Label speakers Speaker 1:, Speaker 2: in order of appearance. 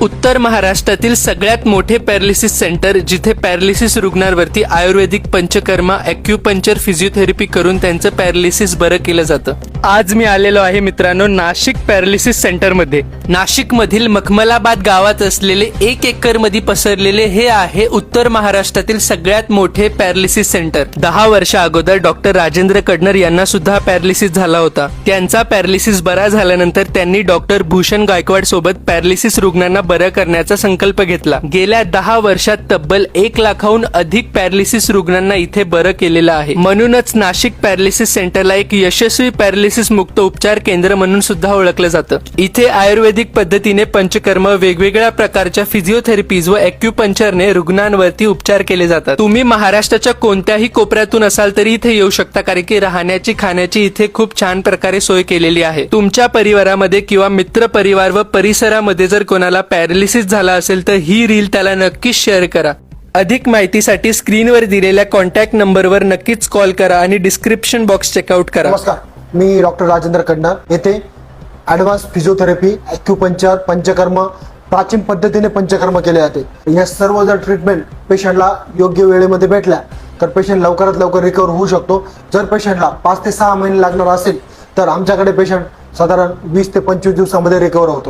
Speaker 1: उत्तर महाराष्ट्रातील सगळ्यात मोठे पॅरालिसिस सेंटर जिथे पॅरालिसिस रुग्णांवरती आयुर्वेदिक पंचकर्मा अॅक्युपंचर फिजिओथेरपी करून त्यांचं पॅरालिसिस बरं केलं जातं. आज मी आलेलो आहे मित्रांनो नाशिक पॅरालिसिस सेंटरमध्ये. नाशिकमधील मखमलाबाद गावात असलेले एक एकरमध्ये पसरलेले हे आहे उत्तर महाराष्ट्रातील सगळ्यात मोठे पॅरालिसिस सेंटर. दहा वर्षा अगोदर डॉक्टर राजेंद्र कडनर यांना सुद्धा पॅरालिसिस झाला होता. त्यांचा पॅरालिसिस बरा झाल्यानंतर त्यांनी डॉक्टर भूषण गायकवाड सोबत पॅरालिसिस रुग्णांना बरं करण्याचा संकल्प घेतला. गेल्या दहा वर्षात तब्बल एक लाखाहून अधिक पॅरालिसिस रुग्णांना इथे बरं केलेलं आहे. म्हणूनच नाशिक पॅरालिसिस सेंटरला एक यशस्वी पॅरालिसिस मुक्त उपचार केंद्र म्हणून सुद्धा ओळखलं जातं. इथे आयुर्वेदिक पद्धतीने पंचकर्म वेगवेगळ्या प्रकारच्या फिजिओथेरपीज व अॅक्युपंचरने रुग्णांवरती उपचार केले जातात. तुम्ही महाराष्ट्राच्या कोणत्याही कोपऱ्यातून असाल तरी इथे येऊ शकता कारण की राहण्याची खाण्याची इथे खूप छान प्रकारे सोय केलेली आहे. तुमच्या परिवारामध्ये किंवा मित्र परिवार व परिसरामध्ये जर कोणाला पॅरालिसिस झाला असेल तर ही रील त्याला नक्कीच शेअर करा. अधिक माहितीसाठी स्क्रीनवर दिलेल्या कॉन्टॅक्ट नंबरवर नक्कीच कॉल करा आणि डिस्क्रिप्शन बॉक्स चेकआउट करा.
Speaker 2: नमस्कार. मी डॉक्टर राजेंद्र कन्नर येथे ॲडव्हान्स फिजिओथेरपी ॲक्युपंचर पंचकर्म प्राचीन पद्धतीने पंचकर्म केले जाते. या सर्व जर ट्रीटमेंट पेशंटला योग्य वेळेमध्ये भेटल्या तर पेशंट लवकरात लवकर रिकवर होऊ शकतो. जर पेशंटला पाच ते सहा महिने लागणार असेल तर आमच्याकडे पेशंट साधारण वीस ते पंचवीस दिवसामध्ये रिकवर होतो.